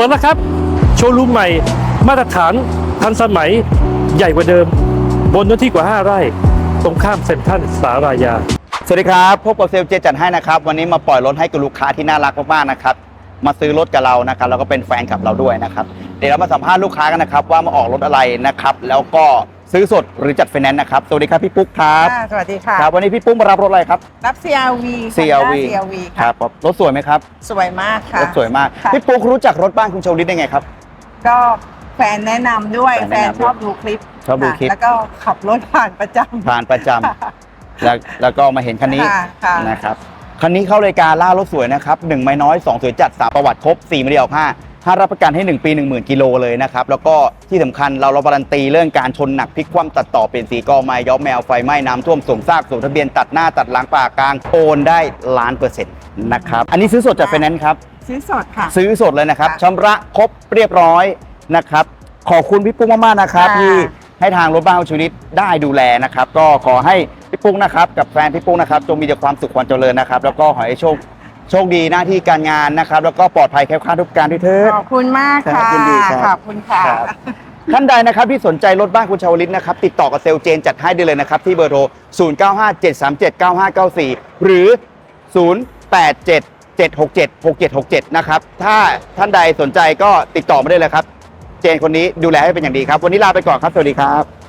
ปิดแล้วครับ โชว์รูมใหม่ มาตรฐานทันสมัยใหญ่กว่าเดิม บนเนื้อที่กว่า 5 ไร่ ตรงข้ามเซ็นทรัลสารายา สวัสดีครับ พบกับเซลลเจจัดให้นะครับ วันนี้มาปล่อยรถให้กับลูกค้าที่น่ารักมากๆนะครับ มาซื้อรถกับเรานะครับ แล้วก็เป็นแฟนกับเราด้วยนะครับ เดี๋ยวเรามาสัมภาษณ์ลูกค้ากันนะครับ ว่ามาออกรถอะไรนะครับ แล้วก็ ซื้อสดหรือจัดไฟแนนซ์นะครับสวัสดีครับพี่ปุ๊กครับค่ะสวัสดีค่ะ ครับวันนี้พี่ปุ๊กมารับรถอะไรครับ รับ CRV ค่ะ CRV CRV คค่ะรับรถสวยไหมครับสวยมากค่ะ รถสวยมากค่ะ พี่ปุ๊กรู้จักรถบ้านคุณชวลิตได้ไงครับ ก็แฟนแนะนำด้วยแฟแฟนนแนะนำชอบดูคลิปชอบดูะคลิป แล้วก็ขับรถผ่านประจำผ่านประจำแล้วแล้วก็มาเห็นคันนี้ค่ะค่ะนะครับคันนี้เข้ารายการล่ารถสวยนะครับหนึ่งไม่น้อยสองสวยจัดสามประวัติครบสี่ไม่ได้ออกห้า ห้ารับประกันให้ 1 ปี 1 0,000 กิโลเลยนะครับ แล้วก็ที่สำคัญเราเราการันตีเรื่องการชนหนักพลิกคว่ำตัดต่อเปลี่ยนสีกอไม้ย้อมแมวไฟไหม้น้ำท่วมสวมซากสวมทะเบียนตัดหน้าตัดหลังปากกลางโอนได้ล้านเปอร์เซ็นต์นะครับ อันนี้ซื้อสดจากไฟแนนซ์ครับ ซื้อสดค่ะ ซื้อสดเลยนะครับค่ะชำระครบเรียบร้อยนะครับ ขอบคุณพี่ปุ๊กมากๆนะครับค่ะที่ให้ทางรถบ้านชีวิตได้ดูแลนะครับ ก็ขอให้พี่ปุ๊กนะครับกับแฟนพี่ปุ๊กนะครับจงมีแต่ความสุขความเจริญนะครับ แล้วก็ขอให้โชค โชคดีหน้าที่การงานนะครับ แล้วก็ปลอดภัยแคล้วคลาดทุกการด้วยเถิด ขอบคุณมากครัค่ะบยินดีครับ ขอบคุณค่ะ ครับท่านใดนะครับที่สนใจรถบ้านคุณชาวลิตนะครับ ติดต่อกับเซลลเจนจัดให้ได้เลยนะครับ ที่เบอร์โทร 0957379594 หรือ 0877676767 นะครับ ถ้าท่านใดสนใจก็ติดต่อมาได้เลยครับ เจนคนนี้ดูแลให้เป็นอย่างดีครับ วันนี้ลาไปก่อนครับ สวัสดีครับ